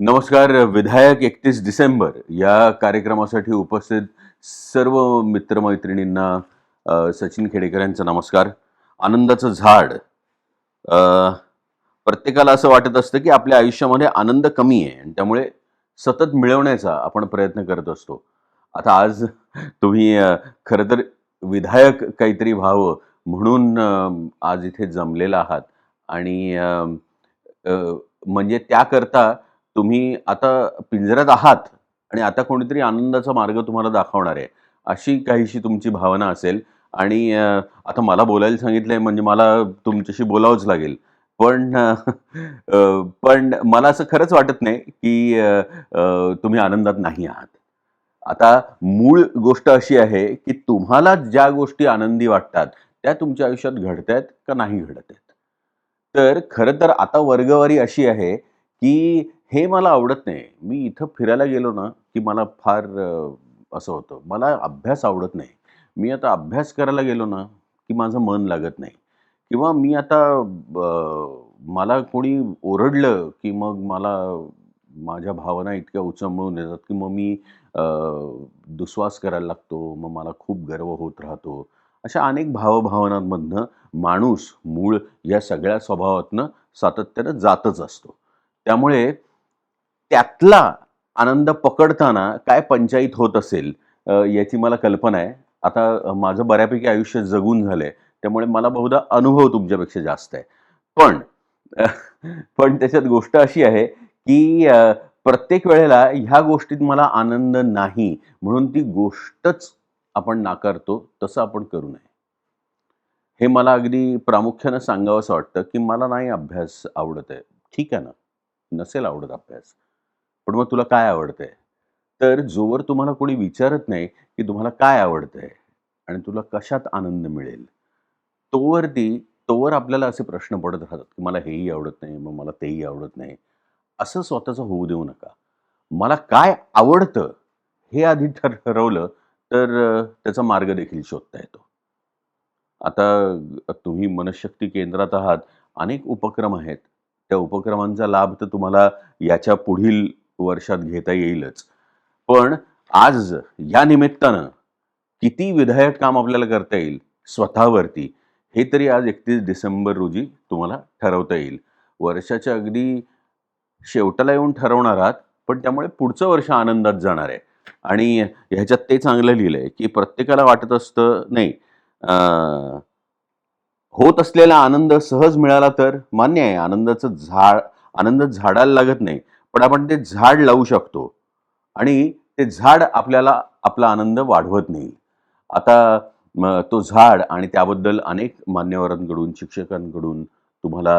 नमस्कार विधायक एकतीस डिसेंबर या कार्यक्रमासाठी उपस्थित सर्व मित्रमैत्रिणींना सचिन खेडेकर यांचा नमस्कार. आनंदाचं झाड. प्रत्येकाला असं वाटत असतं की आपल्या आयुष्यामध्ये आनंद कमी आहे आणि त्यामुळे सतत मिळवण्याचा आपण प्रयत्न करत असतो. आता आज तुम्ही खरं तर विधायक काहीतरी व्हावं म्हणून आज इथे जमलेला आहात. आणि म्हणजे त्याकरता तुम्ही आता पिंजऱ्यात आहात आणि आता कोणीतरी आनंदाचा मार्ग तुम्हाला दाखवणार आहे अशी काहीशी तुमची भावना असेल. आणि आता मला बोलायला सांगितलंय म्हणजे मला तुमच्याशी बोलावंच लागेल. पण पण मला असं खरंच वाटत नाही की तुम्ही आनंदात नाही आहात. आता मूळ गोष्ट अशी आहे की तुम्हाला ज्या गोष्टी आनंदी वाटतात त्या तुमच्या आयुष्यात घडत आहेत का नाही घडत आहेत? तर खरं तर आता वर्गवारी अशी आहे की हे मला आवडत नाही. मी इथं फिरायला गेलो ना की मला फार असं होतं. मला अभ्यास आवडत नाही. मी आता अभ्यास करायला गेलो ना की माझं मन लागत नाही. किंवा मी आता मला कोणी ओरडलं की मग मला माझ्या भावना इतक्या उचंबळून येतात की मग मी दुस्वास करायला लागतो मग मला खूप गर्व होत राहतो. अशा अनेक भावभावनांमधनं माणूस मूळ या सगळ्या स्वभावातनं सातत्यानं जातच असतो. त्यामुळे त्यातला आनंद पकडताना काय पंचायत होत असेल याची मला कल्पना आहे. आता माझं बऱ्यापैकी आयुष्य जगून झालंय त्यामुळे मला बहुधा अनुभव तुमच्यापेक्षा जास्त आहे. पण पण त्याच्यात गोष्ट अशी आहे की प्रत्येक वेळेला ह्या गोष्टीत मला आनंद नाही म्हणून ती गोष्टच आपण नाकारतो तसं आपण करू नये. हे मला अगदी प्रामुख्यानं सांगावंसं वाटतं की मला नाही अभ्यास आवडत आहे. ठीक आहे ना? नसेल आवडत अभ्यास. पण मग तुला काय आवडतंय? तर जोवर तुम्हाला कोणी विचारत नाही की तुम्हाला काय आवडतंय आणि तुला कशात आनंद मिळेल तोवरती तोवर आपल्याला असे प्रश्न पडत राहतात की मला हेही आवडत नाही मग मला तेही आवडत नाही. असं स्वतःचं होऊ देऊ नका. मला काय आवडतं हे आधी ठर ठरवलं तर त्याचा मार्ग देखील शोधता येतो. आता तुम्ही मनशक्ती केंद्रात आहात अनेक उपक्रम आहेत. त्या उपक्रमांचा लाभ तर तुम्हाला याच्या पुढील वर्षात घेता येईलच. पण आज या निमित्तानं किती विधायक काम आपल्याला करता येईल स्वतःवरती हे तरी आज एकतीस डिसेंबर रोजी तुम्हाला ठरवता येईल. वर्षाच्या अगदी शेवटाला येऊन ठरवणार आहात पण त्यामुळे पुढचं वर्ष आनंदात जाणार आहे. आणि ह्याच्यात ते चांगलं लिहिलंय की प्रत्येकाला वाटत असतं नाही होत असलेला आनंद सहज मिळाला तर मान्य आहे आनंदाचं झाड आनंद झाडायला लागत नाही. पण आपण ते झाड लावू शकतो. आणि ते झाड आपल्याला आपला आनंद वाढवत नाही. आता तो झाड आणि त्याबद्दल अनेक मान्यवरांकडून शिक्षकांकडून तुम्हाला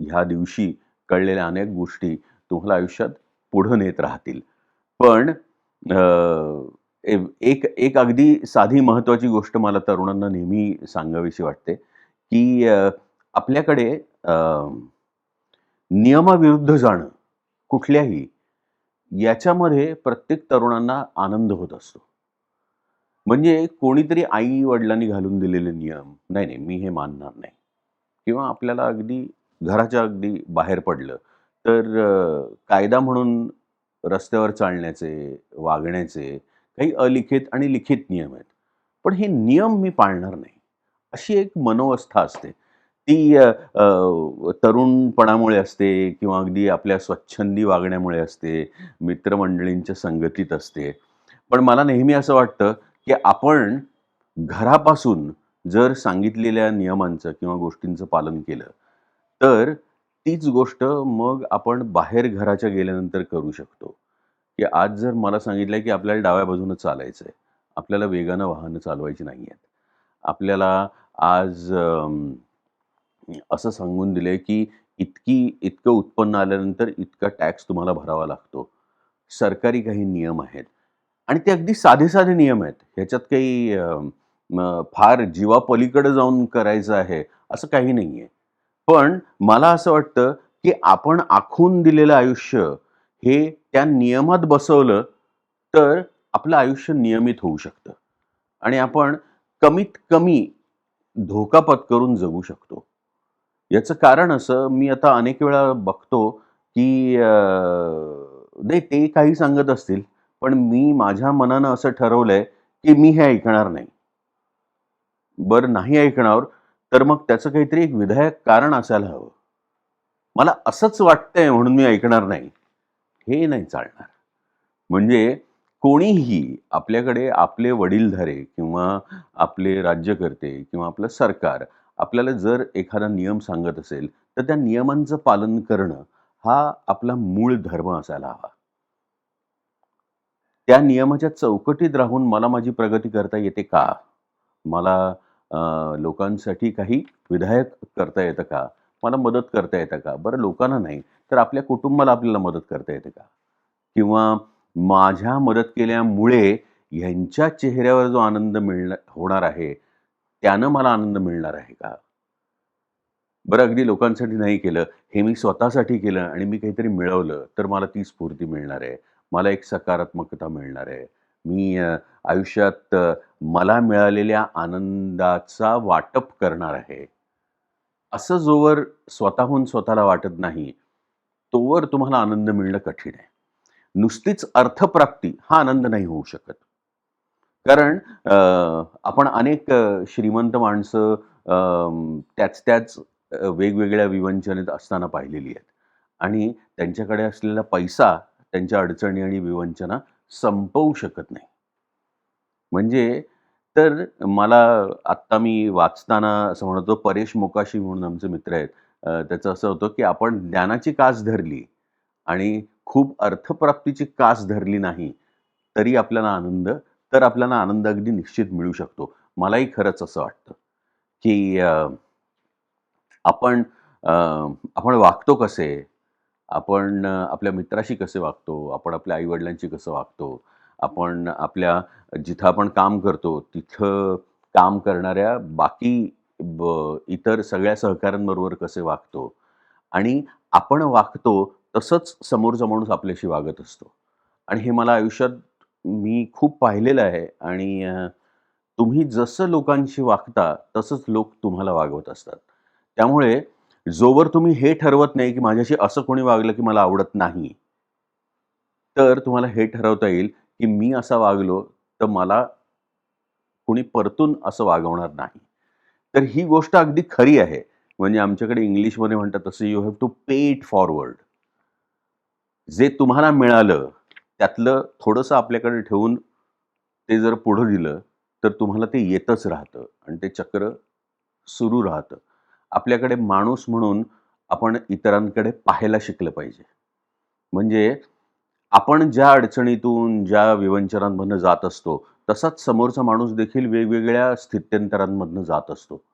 ह्या दिवशी कळलेल्या अनेक गोष्टी तुम्हाला आयुष्यात पुढं नेत राहतील. पण एक एक अगदी साधी महत्वाची गोष्ट मला तरुणांना नेहमी सांगावीशी वाटते की आपल्याकडे नियमाविरुद्ध जाणं कुठल्याही याच्यामध्ये प्रत्येक तरुणांना आनंद होत असतो. म्हणजे कोणीतरी आई वडिलांनी घालून दिलेले नियम नाही नाही मी हे मानणार नाही. किंवा आपल्याला अगदी घराच्या अगदी बाहेर पडलं तर कायदा म्हणून रस्त्यावर चालण्याचे वागण्याचे काही अलिखित आणि लिखित नियम आहेत. पण हे नियम मी पाळणार नाही. अशी एक मनोवस्था असते. ती तरुणपणामुळे असते किंवा अगदी आपल्या स्वच्छंदी वागण्यामुळे असते मित्रमंडळींच्या संगतीत असते. पण मला नेहमी असं वाटतं की आपण घरापासून जर सांगितलेल्या नियमांचं किंवा गोष्टींचं पालन केलं तर तीच गोष्ट मग आपण बाहेर घराच्या गेल्यानंतर करू शकतो. की आज जर मला सांगितलं की आपल्याला डाव्या बाजूनं चालायचं आहे आपल्याला वेगानं वाहनं चालवायची नाही आहेत आपल्याला आज असं सांगून दिले की इतकी इतकं उत्पन्न आल्यानंतर इतका टॅक्स तुम्हाला भरावा लागतो. सरकारी काही नियम आहेत. आणि ते अगदी साधे साधे नियम आहेत. ह्याच्यात काही फार जीवापलीकडे जाऊन करायचं आहे असं काही नाही आहे पण मला असं वाटतं की आपण आखून दिलेलं आयुष्य हे त्या नियमात बसवलं तर आपलं आयुष्य नियमित होऊ शकतं. आणि आपण कमीत कमी धोका पत्करून जगू शकतो. याचं कारण असं मी आता अनेक वेळा बघतो की नाही ते काही सांगत असतील, पण मी माझ्या मनानं असं ठरवलंय, की मी हे ऐकणार नाही. बरं नाही ऐकणार, तर मग त्याचं काहीतरी एक विधायक कारण असायला हवं. मला असंच वाटतंय म्हणून मी ऐकणार नाही. हे नाही चालणार. म्हणजे कोणीही आपल्याकडे आपले वडीलधारे किंवा आपले राज्यकर्ते किंवा आपलं सरकार आपल्याला जर एखादा नियम सांगत असेल, तर त्या नियमांचं पालन करणं हा आपला मूळ धर्म असायला हवा. त्या नियमाच्या चौकटीत राहून मला माझी प्रगती करता येते का? मला लोकांसाठी काही विधायक करता येतं का? मला मदत करता येतं का? बरं लोकांना नाही, तर आपल्या कुटुंबाला आपल्याला मदत करता येते का? किंवा माझ्या मदत केल्यामुळे ह्यांच्या चेहऱ्यावर जो आनंद मिळणार होणार आहे, त्यानं मला आनंद मिळणार आहे का? बरं अगदी लोकांसाठी नाही केलं, हे मी स्वतःसाठी केलं आणि मी काहीतरी मिळवलं, तर मला ती स्फूर्ती मिळणार आहे. मला एक सकारात्मकता मिळणार आहे. मी आयुष्यात मला मिळालेल्या आनंदाचा वाटप करणार आहे. असं जोवर स्वतःहून स्वतःला वाटत नाही, तोवर तुम्हाला आनंद मिळणं कठीण आहे. नुसतीच अर्थप्राप्ती हा आनंद नाही होऊ शकत. कारण आपण अनेक श्रीमंत माणसं त्याच-त्याच वेगवेगळ्या विवंचनेत असताना पाहिलेली आहेत आणि त्यांच्याकडे असलेला पैसा त्यांच्या अडचणी आणि विवंचना संपवू शकत नाही. म्हणजे तर मला आत्ता मी वाचताना असं म्हणतो परेश मोकाशी म्हणून आमचे मित्र आहेत. त्याचं असं होतं, की आपण ज्ञानाची कास धरली आणि खूप अर्थप्राप्तीची कास धरली नाही, तरी आपल्याला आनंद तर आपल्याला आनंद अगदी निश्चित मिळू शकतो. मलाही खरंच असं वाटतं, की आपण आपण वागतो कसे? आपण आपल्या मित्राशी कसे वागतो? आपण आपल्या आईवडिलांशी कसं वागतो? आपण आपल्या जिथं आपण काम करतो, तिथं काम करणाऱ्या बाकी ब इतर सगळ्या सहकाऱ्यांबरोबर कसे वागतो? आणि आपण वागतो तसंच समोरचा माणूस आपल्याशी वागत असतो. आणि हे मला आयुष्यात मी खूप पाहिलेलं आहे आणि अ, तुम्ही जसं लोकांशी वागता, तसंच लोक तुम्हाला वागवत असतात. त्यामुळे जोवर तुम्ही हे ठरवत नाही, की माझ्याशी असं कोणी वागलं, की मला आवडत नाही. तर तुम्हाला हे ठरवता येईल, की मी असा वागलो, तर मला कुणी परतून असं वागवणार नाही. तर ही गोष्ट अगदी खरी आहे. म्हणजे आमच्याकडे इंग्लिशमध्ये म्हणतात तसं you have to pay it forward. जे तुम्हाला मिळालं, त्यातलं थोडंसं आपल्याकडे ठेवून ते जर पुढं दिलं, तर तुम्हाला ते येतच राहतं आणि ते चक्र सुरू राहतं. आपल्याकडे माणूस म्हणून आपण इतरांकडे पाहायला शिकलं पाहिजे. म्हणजे आपण ज्या अडचणीतून, ज्या विवंचनांमधनं जात असतो, तसाच समोरचा माणूस देखील वेगवेगळ्या स्थित्यंतरांमधनं जात असतो.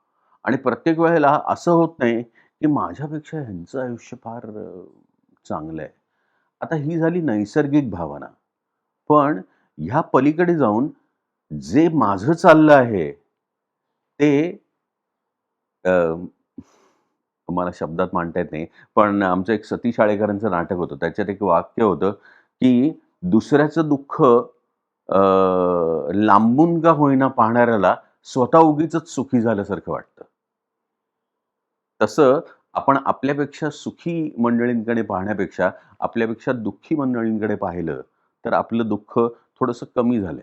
आणि प्रत्येक वेळेला असं होत नाही, की माझ्यापेक्षा ह्यांचं आयुष्य फार चांगलं आहे. आता ही झाली नैसर्गिक भावना. पण ह्या पलीकडे जाऊन जे माझं चाललं आहे, ते मला शब्दात मांडता येत नाही. पण आमचं एक सतीश आळेकरांचं नाटक होतं. त्याच्यात एक वाक्य होतं, की दुसऱ्याचं दुःख लांबून का होईना पाहणाऱ्याला स्वतः उगीचच सुखी झाल्यासारखं वाटतं. तसं आपण आपल्यापेक्षा सुखी मंडळींकडे पाहण्यापेक्षा आपल्यापेक्षा दुःखी मंडळींकडे पाहिलं, तर आपलं दुःख थोडंसं कमी झालंय,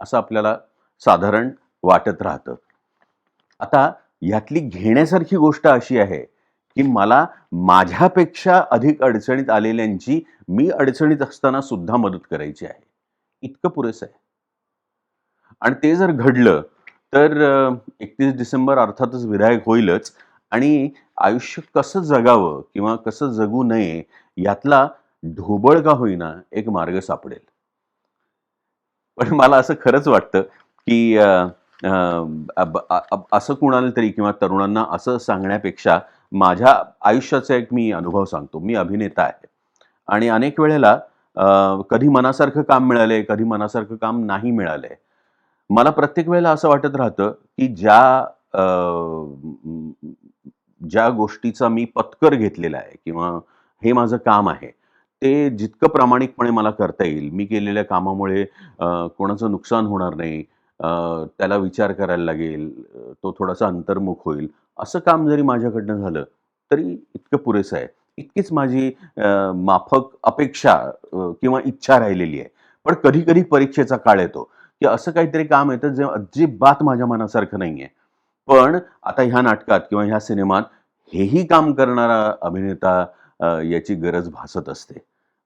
असं आपल्याला साधारण वाटत राहतं. आता ह्यातली घेण्यासारखी गोष्ट अशी आहे, की मला माझ्यापेक्षा अधिक अडचणीत आलेल्यांची मी अडचणीत असताना सुद्धा मदत करायची आहे. इतकं पुरेसं आहे. आणि ते जर घडलं, तर एकतीस डिसेंबर अर्थातच विधायक होईलच आणि आयुष्य कसं जगावं किंवा कसं जगू नये, यातला ढोबळ का होईना एक मार्ग सापडेल. पण मला असं खरंच वाटतं, की असं कुणाला तरी किंवा तरुणांना असं सांगण्यापेक्षा माझ्या आयुष्याचा एक मी अनुभव सांगतो. मी अभिनेता आहे आणि अनेक वेळेला कधी मनासारखं काम मिळालंय, कधी मनासारखं काम नाही मिळालंय. मला प्रत्येक वेळेला असं वाटत राहतं, की ज्या ज्या गोष्टीचा मी पत्कर घेतलेला आहे किंवा हे माझं काम आहे, ते जितकं प्रामाणिकपणे मला करता येईल, मी केलेल्या कामामुळे कोणाचं नुकसान होणार नाही, त्याला विचार करायला लागेल, तो थोडासा अंतर्मुख होईल, असं काम जरी माझ्याकडनं झालं, तरी इतकं पुरेसं आहे. इतकीच माझी माफक अपेक्षा किंवा इच्छा राहिलेली आहे पण कधी कधी परीक्षेचा काळ येतो की असं काहीतरी काम येतं जे अजिबात माझ्या मनासारखं नाही आहे पण आता ह्या नाटकात किंवा ह्या सिनेमात हेही काम करणारा अभिनेता याची गरज भासत असते.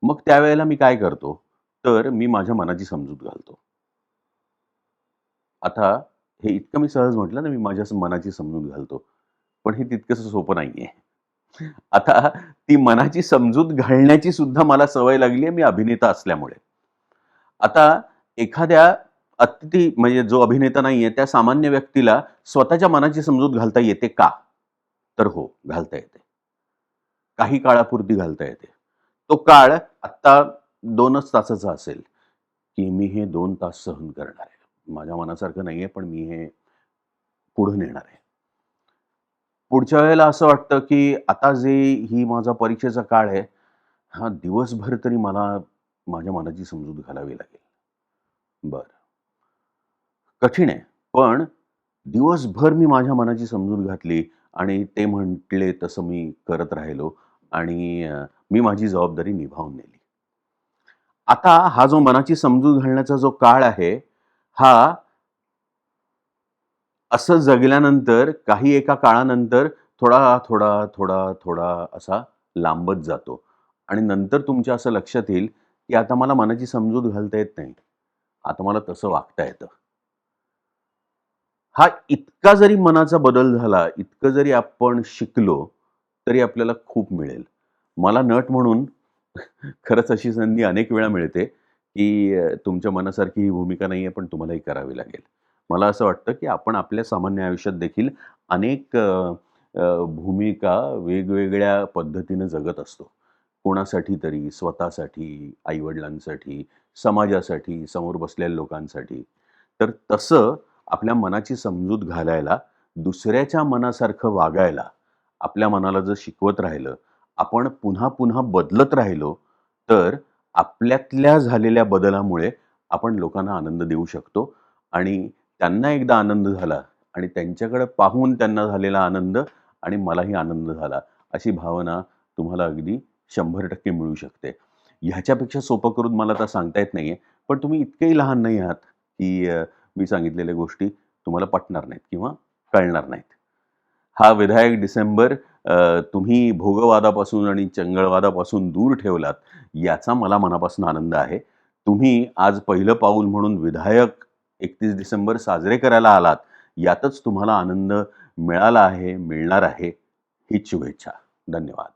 मग त्यावेळेला मी काय करतो? तर मी माझ्या मनाची समजूत घालतो. आता हे इतकं मी सहज म्हटलं ना मी माझ्या मनाची समजूत घालतो. पण हे तितकंसं सोपं नाहीये. आता ती मनाची समजूत घालण्याची सुद्धा मला सवय लागली आहे मी अभिनेता असल्यामुळे. आता एखाद्या अति म्हणजे जो अभिनेता नाहीये त्या सामान्य व्यक्तीला स्वतःच्या मनाची समजूत घालता येते का? तर हो घालता येते. काही काळापुरती घालता येते. तो काळ आत्ता दोनच तासाचा असेल की मी हे दोन तास सहन करणार आहे. माझ्या मनासारखं नाहीये पण मी हे पुढं नेणार आहे. पुढच्या वेळेला असं वाटतं की आता जे ही माझा परीक्षेचा काळ आहे हा दिवसभर तरी मला माझ्या मनाची समजूत घालावी लागेल. बर. कठीण आहे. पण दिवसभर मी माझ्या मनाची समजूत घातली आणि ते म्हटले तसं मी करत राहिलो आणि मी माझी जबाबदारी निभावून नेली. आता हा जो मनाची समजूत घालण्याचा जो काळ आहे हा असं जगल्यानंतर काही एका काळानंतर थोडा थोडा थोडा थोडा असा लांबत जातो. आणि नंतर तुमच्या असं लक्षात येईल की आता मला मनाची समजूत घालता येत नाही. आता मला तसं वागता येतं. हा इतका जरी मनाचा बदल झाला इतकं जरी आपण शिकलो तरी आपल्याला खूप मिळेल. मला नट म्हणून खरंच अशी संधी अनेक वेळा मिळते की तुमच्या मनासारखी ही भूमिका नाही आहे पण तुम्हालाही करावी लागेल. मला असं वाटतं की आपण आपल्या सामान्य आयुष्यात देखील अनेक भूमिका वेगवेगळ्या पद्धतीनं जगत असतो. कोणासाठी तरी स्वतःसाठी आईवडिलांसाठी समाजासाठी समोर बसलेल्या लोकांसाठी. तर तसं आपल्या मनाची समजूत घालायला दुसऱ्याच्या मनासारखं वागायला आपल्या मनाला जर शिकवत राहिलं आपण पुन्हा पुन्हा बदलत राहिलो तर आपल्यातल्या झालेल्या बदलामुळे आपण लोकांना आनंद देऊ शकतो आणि त्यांना एकदा आनंद झाला आणि त्यांच्याकडे पाहून त्यांना झालेला आनंद आणि मलाही आनंद झाला अशी भावना तुम्हाला अगदी शंभर टक्के मिळू शकते. ह्याच्यापेक्षा सोपं करून मला आता सांगता येत नाही आहे पण तुम्ही इतकेही लहान नाही आहात की मी सांगितलेल्या गोष्टी तुम्हाला पटणार नाहीत किंवा कळणार नाहीत. हा विधायक डिसेंबर तुम्ही भोगवादापासून आणि चंगळवादापासून दूर ठेवलात याचा मला मनापासून आनंद आहे. तुम्ही आज पहिलं पाऊल म्हणून विधायक एकतीस डिसेंबर साजरे करायला आलात यातच तुम्हाला आनंद मिळाला आहे मिळणार आहे हीच शुभेच्छा. धन्यवाद.